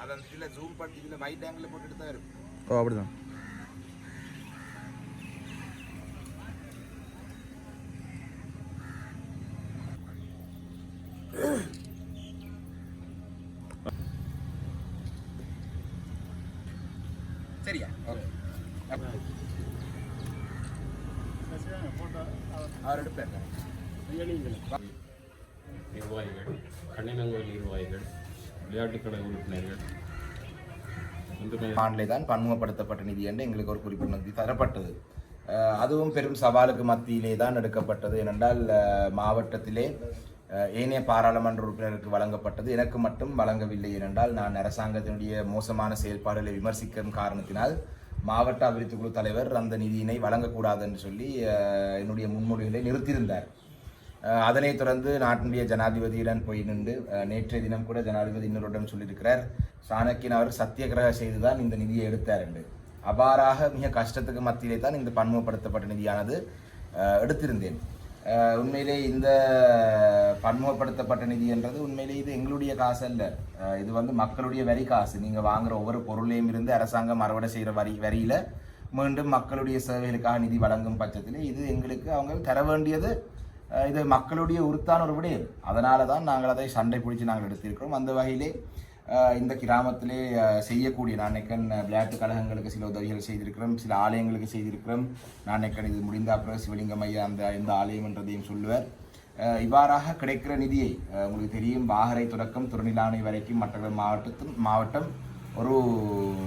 அது அந்த இதில் ஜூம் பண்ணி இதில் வைட் ஆங்கிள் போட்டுட்டு தான் இருக்கும். ஓ அப்படிதான். சரியா? ஓகே அவர் எடுப்பார் நிர்வாகிகள் கண்ணினங்கோயில் நிர்வாகிகள் விளையாட்டுக்கடை உறுப்பினர்கள். ஆண்டிலே தான் பன்முகப்படுத்தப்பட்ட நிதி என்று எங்களுக்கு ஒரு குறிப்பிட்ட நிதி தரப்பட்டது. அதுவும் பெரும் சவாலுக்கு மத்தியிலே தான் எடுக்கப்பட்டது. ஏனென்றால் மாவட்டத்திலே ஏனைய பாராளுமன்ற உறுப்பினருக்கு வழங்கப்பட்டது. எனக்கு மட்டும் வழங்கவில்லை. ஏனென்றால் நான் அரசாங்கத்தினுடைய மோசமான செயல்பாடுகளை விமர்சிக்கும் காரணத்தினால் மாவட்ட அபிவிருத்தி குழு தலைவர் அந்த நிதியினை வழங்கக்கூடாது என்று சொல்லி என்னுடைய முன்மொழிகளை நிறுத்தியிருந்தார். அதனைத் தொடர்ந்து நாட்டினுடைய ஜனாதிபதியுடன் போய் நின்று நேற்றைய தினம் கூட ஜனாதிபதி இன்னொருடன் சொல்லியிருக்கிறார். சாணக்கியன் அவர் சத்தியகிரக செய்துதான் இந்த நிதியை எடுத்தார் என்று. அபாராக மிக கஷ்டத்துக்கு மத்தியிலே தான் இந்த பன்முகப்படுத்தப்பட்ட நிதியானது எடுத்திருந்தேன். உண்மையிலே இந்த பன்முகப்படுத்தப்பட்ட நிதி என்றது உண்மையிலே இது எங்களுடைய காசு அல்ல. இது வந்து மக்களுடைய வரி காசு. நீங்கள் வாங்குற ஒவ்வொரு பொருளையும் இருந்து அரசாங்கம் அறுவடை செய்கிற வரி வரியில் மீண்டும் மக்களுடைய சேவைகளுக்காக நிதி வழங்கும் பட்சத்தில் இது எங்களுக்கு அவங்க தர வேண்டியது. இது மக்களுடைய உறுத்தான ஒரு விடயம். அதனால தான் நாங்கள் அதை சண்டை பிடிச்சி நாங்கள் எடுத்திருக்கிறோம். அந்த வகையிலே இந்த கிராமத்திலே செய்யக்கூடிய நான் நினைக்கன் விளையாட்டு கழகங்களுக்கு சில உதவிகள் செய்திருக்கிறோம் சில ஆலயங்களுக்கு செய்திருக்கிறோம். நான் நினைக்கன் இது முடிந்த அப்புறம் சிவலிங்கம் ஐயா அந்த எந்த ஆலயம் என்றதையும் சொல்லுவார் இவ்வாறாக கிடைக்கிற நிதியை உங்களுக்கு தெரியும் வாகரை தொடக்கம் துறநிலானை வரைக்கும் மற்ற மாவட்டத்தும் மாவட்டம் ஒரு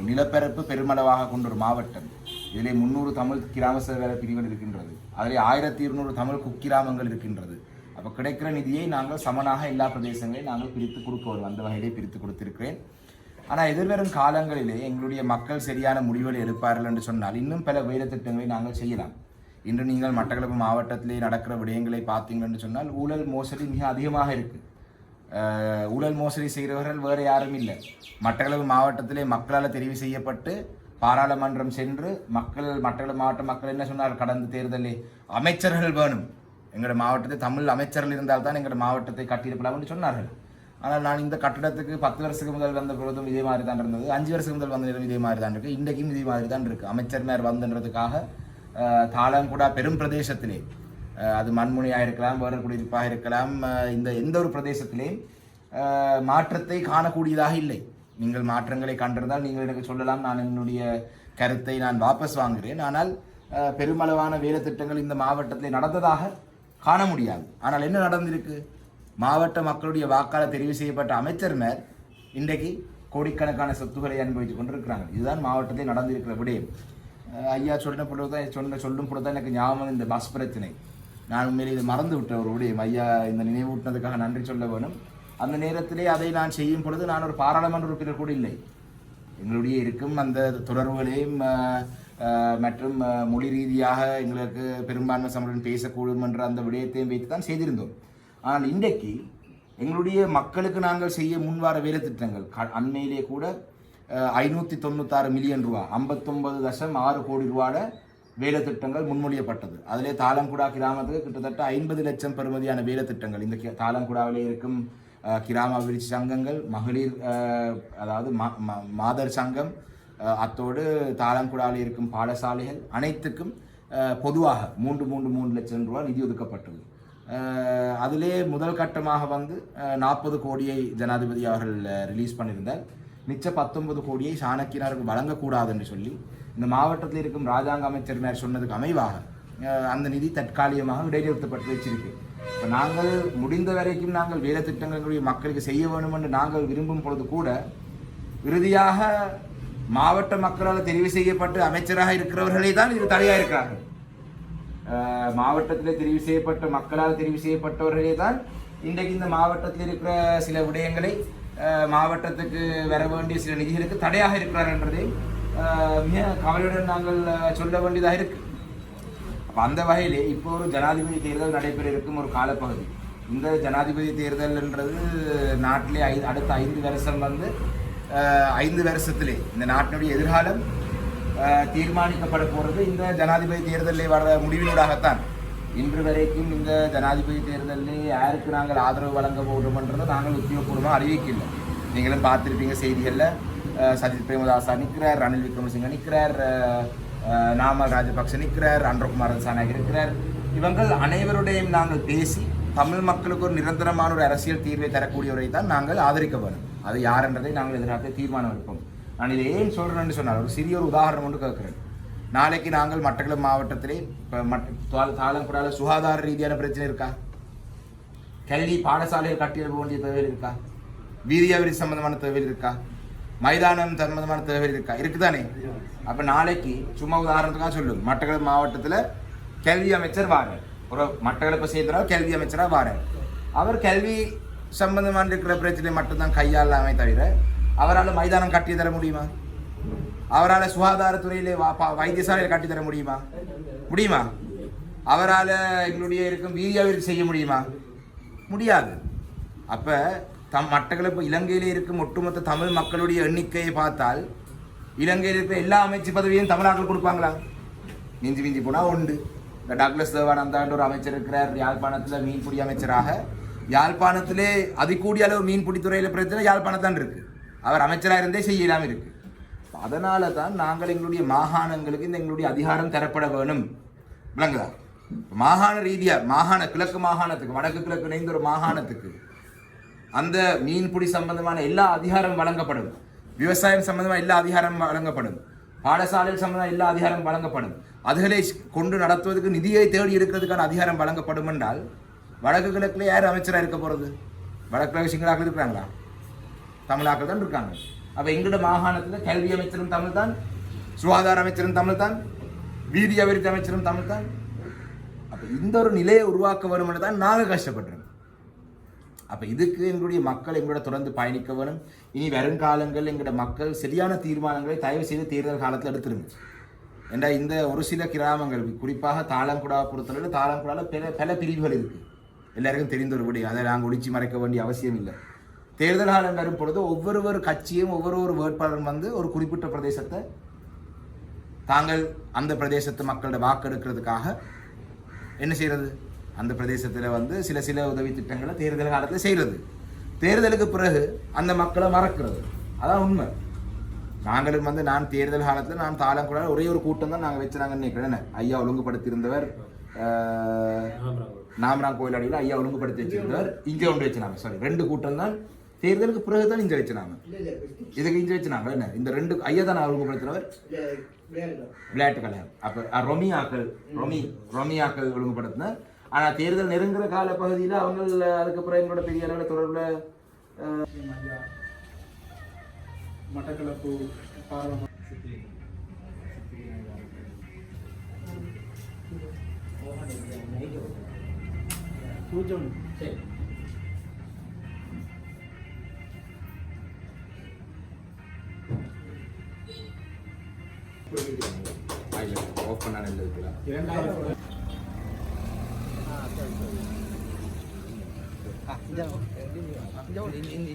நிலப்பரப்பு பெருமளவாக கொண்ட ஒரு மாவட்டம். இதிலே முந்நூறு தமிழ் கிராம சேவை பிரிவுகள் இருக்கின்றது. அதிலே ஆயிரத்தி இருநூறு தமிழ் குக்கிராமங்கள் இருக்கின்றது. அப்போ கிடைக்கிற நிதியை நாங்கள் சமனாக எல்லா பிரதேசங்களையும் நாங்கள் பிரித்து கொடுக்கணும் அந்த வகையிலே பிரித்து கொடுத்திருக்கிறேன். ஆனால் எதிர்வரும் காலங்களிலே எங்களுடைய மக்கள் சரியான முடிவுகளை எடுப்பார்கள் என்று சொன்னால் இன்னும் பல வேலை திட்டங்களை நாங்கள் செய்யலாம். இன்று நீங்கள் மட்டக்களப்பு மாவட்டத்திலே நடக்கிற விடயங்களை பார்த்தீங்கன்னு சொன்னால் ஊழல் மோசடி மிக அதிகமாக இருக்குது ஊழல் மோசடி செய்கிறவர்கள் வேறு யாரும் இல்லை. மட்டக்களப்பு மாவட்டத்திலே மக்களால் தெரிவு செய்யப்பட்டு பாராளுமன்றம் சென்று மக்கள் மற்ற மாவட்ட மக்கள் என்ன சொன்னார் கடந்த தேர்தலில் அமைச்சர்கள் வேணும். எங்களோட மாவட்டத்தில் தமிழ் அமைச்சர்கள் இருந்தால் தான் எங்களோட மாவட்டத்தை கட்டியிருக்கலாம் என்று சொன்னார்கள். ஆனால் நான் இந்த கட்டடத்துக்கு பத்து வருஷத்துக்கு முதல் வந்த பொழுதும் இதே மாதிரி தான் இருந்தது. அஞ்சு வருஷத்துக்கு முதல் வந்த நேரம் இதே மாதிரி தான் இருக்குது இன்றைக்கும் இதே மாதிரி தான் இருக்குது அமைச்சர்மார் வந்துன்றதுக்காக அஹ், தாளங்குடா பெரும் பிரதேசத்திலே அது மண்முனையாக இருக்கலாம் வேறு குடியிருப்பாக இருக்கலாம் இந்த எந்த ஒரு பிரதேசத்திலேயும் மாற்றத்தை காணக்கூடியதாக இல்லை. நீங்கள் மாற்றங்களை கண்டிருந்தால் நீங்கள் எனக்கு சொல்லலாம். நான் என்னுடைய கருத்தை நான் வாபஸ் வாங்குகிறேன். ஆனால் பெருமளவான வேலை திட்டங்கள் இந்த மாவட்டத்தில் நடந்ததாக காண முடியாது. ஆனால் என்ன நடந்திருக்கு? மாவட்ட மக்களுடைய வாக்காளர் தெரிவு செய்யப்பட்ட அமைச்சர் மேல் இன்றைக்கு கோடிக்கணக்கான சொத்துக்களை அனுபவித்துக் கொண்டிருக்கிறாங்க இதுதான் மாவட்டத்தில் நடந்திருக்கிற விடயம். ஐயா சொன்ன பொழுது தான் சொன்ன சொல்லும் பொழுது தான் எனக்கு ஞாபகம் இந்த பஸ் பிரச்சனை. நான் உண்மையிலே இதை மறந்து விட்ட ஒரு விடயம். ஐயா இந்த நினைவூட்டினதுக்காக நன்றி சொல்ல வேணும். அந்த நேரத்திலே அதை நான் செய்யும் பொழுது நான் ஒரு பாராளுமன்ற உறுப்பினர் கூட இல்லை. எங்களுடைய இருக்கும் அந்த தொடர்புகளையும் மற்றும் மொழி ரீதியாக எங்களுக்கு பெரும்பான்மை சமூகம் பேசக்கூடும் என்ற அந்த விடயத்தையும் வைத்து தான் செய்திருந்தோம். ஆனால் இன்றைக்கு எங்களுடைய மக்களுக்கு நாங்கள் செய்ய முன்வார வேலை திட்டங்கள் க- அண்மையிலே கூட ஐநூற்றி தொண்ணூத்தாறு மில்லியன் ரூபா ஐம்பத்தொன்பது தசம் ஆறு கோடி ரூபாட வேலை திட்டங்கள் முன்மொழியப்பட்டது. அதிலே தாளங்குடா கிராமத்துக்கு கிட்டத்தட்ட ஐம்பது லட்சம் பெறுமதியான வேலை திட்டங்கள். இந்த தாளங்குடாவிலே இருக்கும் கிராம அபிவிருத்தி சங்கங்கள் மகளிர் அதாவது மா- மா- மாதர் சங்கம் அத்தோடு தாளங்குடாவில் இருக்கும் பாடசாலைகள் அனைத்துக்கும் பொதுவாக மூன்று மூன்று மூன்று லட்சம் ரூபாய் நிதி ஒதுக்கப்பட்டது அதிலே முதல் கட்டமாக வந்து நாற்பது கோடியை ஜனாதிபதி அவர்கள் ரிலீஸ் பண்ணியிருந்தார். மிச்ச பத்தொன்பது கோடியை சாணக்கியனருக்கு வழங்கக்கூடாது என்று சொல்லி இந்த மாவட்டத்தில் இருக்கும் ராஜாங்க அமைச்சரினர் சொன்னதுக்கு அமைவாக அந்த நிதி தற்காலிகமாக இடைநிறுத்தப்பட்டு வச்சிருக்கு. இப்போ நாங்கள் முடிந்த வரைக்கும் நாங்கள் வேலை திட்டங்களுடைய மக்களுக்கு செய்ய வேண்டும் என்று நாங்கள் விரும்பும் பொழுது கூட இறுதியாக மாவட்ட மக்களால் தெரிவு செய்யப்பட்டு அமைச்சராக இருக்கிறவர்களே தான் இது தடையாக இருக்கிறார்கள். மாவட்டத்தில் தெரிவு செய்யப்பட்ட மக்களால் தெரிவு செய்யப்பட்டவர்களே தான் இன்றைக்கு இந்த மாவட்டத்தில் இருக்கிற சில விடயங்களை மாவட்டத்துக்கு வர வேண்டிய சில நிதிகளுக்கு தடையாக இருக்கிறார் என்றதை மிக கவலையுடன் நாங்கள் சொல்ல வேண்டியதாக இருக்கு. அப்போ அந்த வகையில் இப்போ ஒரு ஜனாதிபதி தேர்தல் நடைபெற இருக்கும் ஒரு காலப்பகுதி. இந்த ஜனாதிபதி தேர்தல்ன்றது நாட்டிலே ஐ அடுத்த ஐந்து வருஷம் வந்து ஐந்து வருஷத்திலே. இந்த நாட்டினுடைய எதிர்காலம் தீர்மானிக்கப்பட போகிறது இந்த ஜனாதிபதி தேர்தலில் வர முடிவினூடாகத்தான். இன்று வரைக்கும் இந்த ஜனாதிபதி தேர்தலில் யாருக்கு நாங்கள் ஆதரவு வழங்க போகிறோம்ன்றதை நாங்கள் உத்தியோகபூர்வமாக அறிவிக்கல நீங்களும் பார்த்துருப்பீங்க செய்திகளில் சஜித் பிரேமதாசா நிற்கிறார் ரணில் விக்ரமசிங்க நிற்கிறார் நாமல் ராஜபக்ச நிற்கிறார் அன்றகுமார் ரசானாக் இருக்கிறார் இவங்கள் அனைவருடையும் நாங்கள் பேசி தமிழ் மக்களுக்கு ஒரு நிரந்தரமான ஒரு அரசியல் தீர்வை தரக்கூடியவரை தான் நாங்கள் ஆதரிக்க வேணும் அது யார் என்றதை நாங்கள் எதிர்காலத்தில் தீர்மானம் எடுப்போம் நான் இதை ஏன் சொல்கிறேன்னு சொன்னால் ஒரு சிறிய ஒரு உதாரணம் ஒன்று கேட்குறேன். நாளைக்கு நாங்கள் மட்டக்களப்பு மாவட்டத்திலே இப்போ மட் தாளங்குடால சுகாதார ரீதியான பிரச்சனை இருக்கா? கல்வி பாடசாலையில் கட்டியெழுப்ப வேண்டிய தேவை இருக்கா? வீதியாவிரி சம்பந்தமான தேவை இருக்கா? மைதானம் சம்பந்தமான தேவை இருக்கா? இருக்குதானே? அப்போ நாளைக்கு சும்மா உதாரணத்துக்காக சொல்லுங்க மட்டக்களப்பு மாவட்டத்தில் கல்வி அமைச்சர் வாரார் ஒரு மட்டக்களப்பை சேர்ந்தனால் கல்வி அமைச்சராக வாரார் அவர் கல்வி சம்பந்தமான இருக்கிற பிரச்சனை மட்டும்தான் கையாளாமே தவிர அவரால் மைதானம் கட்டி தர முடியுமா? அவரால் சுகாதாரத்துறையிலே வைத்தியசாலையில் கட்டி தர முடியுமா? முடியுமா? அவரால் எங்களுடைய இருக்கும் வீதியாவிற்கு செய்ய முடியுமா? முடியாது. அப்போ தம் மட்டக்களப்பு இலங்கையிலே இருக்கும் ஒட்டுமொத்த தமிழ் மக்களுடைய எண்ணிக்கையை பார்த்தால் இலங்கையில் இருக்கிற எல்லா அமைச்சு பதவியும் தமிழாக்கள் கொடுப்பாங்களா? மிஞ்சி மிஞ்சி போனால் உண்டு. இந்த டாக்லஸ் தேவானந்தாண்டு ஒரு அமைச்சர் இருக்கிறார் யாழ்ப்பாணத்தில் மீன்பிடி அமைச்சராக. யாழ்ப்பாணத்திலே அதிகூடிய அளவு மீன்பிடித்துறையில் பிரச்சனை யாழ்ப்பாணத்தான் இருக்குது அவர் அமைச்சராக இருந்தே செய்யலாம் இருக்குது அதனால தான் நாங்கள் எங்களுடைய மாகாணங்களுக்கு இந்த எங்களுடைய அதிகாரம் தரப்பட வேணும். விளங்குதா? மாகாண ரீதியாக மாகாண கிழக்கு மாகாணத்துக்கு வடக்கு கிழக்கு இணைந்த ஒரு மாகாணத்துக்கு அந்த மீன்பிடி சம்பந்தமான எல்லா அதிகாரம் வழங்கப்படும். விவசாயம் சம்பந்தமான எல்லா அதிகாரம் வழங்கப்படும். பாடசாலை சம்பந்தம் எல்லா அதிகாரம் வழங்கப்படும். அதுகளை கொண்டு நடத்துவதற்கு நிதியை தேடி இருக்கிறதுக்கான அதிகாரம் வழங்கப்படும் என்றால் வடக்கு கிழக்கில் யார் அமைச்சராக இருக்க போகிறது வடக்கு கிழக்கு சிங்களாக்கள் இருக்கிறாங்களா? தமிழாக்கள் தான் இருக்காங்க. அப்போ எங்களோட மாகாணத்தில் கல்வி அமைச்சரும் தமிழ் தான் சுகாதார அமைச்சரும் தமிழ் தான் வீதி அபிவிருத்தி அமைச்சரும் தமிழ் தான். அப்போ இந்த ஒரு நிலையை உருவாக்க வேணும்னு தான் நாங்கள் கஷ்டப்பட்டுருக்கோம். அப்போ இதுக்கு எங்களுடைய மக்கள் எங்களோட தொடர்ந்து பயணிக்க வேணும். இனி வருங்காலங்கள் எங்களோட மக்கள் சரியான தீர்மானங்களை தயவு செய்து தேர்தல் காலத்தில் எடுத்துருங்க. ஏண்டா இந்த ஒரு சில கிராமங்கள் குறிப்பாக தாளங்குடாவை பொறுத்தளவில் தாளங்குடாவில் பல பல பிரிவுகள் இருக்குது எல்லாருக்கும் தெரிந்த ஒரு விடயம் அதை நாங்கள் ஒழிச்சு மறைக்க வேண்டிய அவசியம் இல்லை. தேர்தல் காலம் வரும் பொழுது ஒவ்வொரு கட்சியும் ஒவ்வொரு ஒரு வேட்பாளரும் வந்து ஒரு குறிப்பிட்ட பிரதேசத்தை தாங்கள் அந்த பிரதேசத்து மக்களோட வாக்கெடுக்கிறதுக்காக என்ன செய்கிறது அந்த பிரதேசத்தில் வந்து சில சில உதவி திட்டங்களை தேர்தல் காலத்தில் செய்கிறது தேர்தலுக்கு பிறகு அந்த மக்களை மறக்கிறது. அதான் உண்மை. நாங்களும் வந்து நான் தேர்தல் காலத்தில் நான் தாளம் கூட ஒரே ஒரு கூட்டம் தான் நாங்கள் வச்சுனாங்கன்னு நினைக்கிறேன். ஐயா ஒழுங்குபடுத்தியிருந்தவர் ஆஹ், நாமராங் கோயில் அடியில் ஐயா ஒழுங்குபடுத்தி வச்சிருந்தவர் இங்கே ஒன்று வச்சுனாங்க. சாரி ரெண்டு கூட்டம் தான் தேர்தலுக்கு பிறகு தான் இங்கே வச்சுனாங்க. இதுக்கு இங்கே வச்சுனாங்க. என்ன? இந்த ரெண்டு ஐயா தான் ஒழுங்குபடுத்தினவர்? விளையாட்டு கலையம் அப்போ ரொமி ஆக்கள் ரொமி ரொமி ஆக்கள் ஒழுங்குபடுத்தின ஆனால் தேர்தல் நெருங்குற கால பகுதியில் அவங்க அதுக்கப்புறம் எங்களோட பெரிய அளவில் தொடர்பில் மட்டக்களப்பு பாராளுமன்ற பூஜ்ஜியம். ஆஃப் பண்ண இருக்கிறார் இரண்டாயிரம் Aku jauh, 零